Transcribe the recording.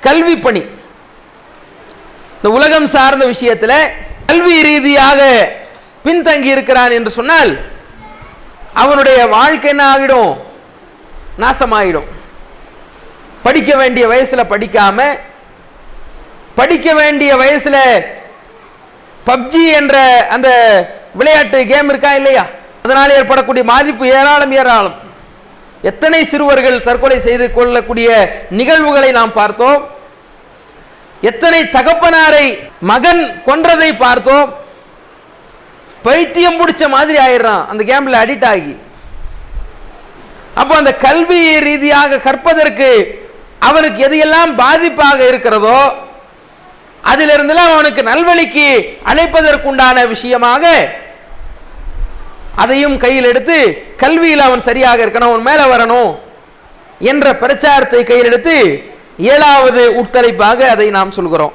கல்வி பணி இந்த உலகம் சார்ந்த விஷயத்தில் கல்வி ரீதியாக பின்தங்கி இருக்கிறான் என்று சொன்னால் அவனுடைய வாழ்க்கை என்ன ஆகிடும்? நாசமாயிடும். படிக்க வேண்டிய வயசுல படிக்காம படிக்க வேண்டிய வயசுல பப்ஜி என்ற அந்த விளையாட்டு கேம் இருக்கா இல்லையா? அதனால் ஏற்படக்கூடிய பாதிப்பு ஏராளம் ஏராளம். எத்தனை சிறுவர்கள் தற்கொலை செய்து கொள்ளக்கூடிய நிகழ்வுகளை நாம் பார்த்தோம். எத்தனை தகப்பனாரை மகன் கொன்றதை பார்த்தோம். பைத்தியம் பிடிச்ச மாதிரி ஆயிடுறான். அந்த கேம்பில் அடிக்ட் ஆகி. அப்போ அந்த கல்வி ரீதியாக கற்பதற்கு அவனுக்கு எதையெல்லாம் பாதிப்பாக இருக்கிறதோ அதிலிருந்தெல்லாம் அவனுக்கு நல்வழிக்கு அழைப்பதற்குண்டான விஷயமாக அதையும் கையில் எடுத்து கல்வியில் அவன் சரியாக இருக்கணும் அவன் மேலே வரணும் என்ற பிரச்சாரத்தை கையில் எடுத்து ஏழாவது உட்தலைப்பாக அதை நாம் சொல்கிறோம்.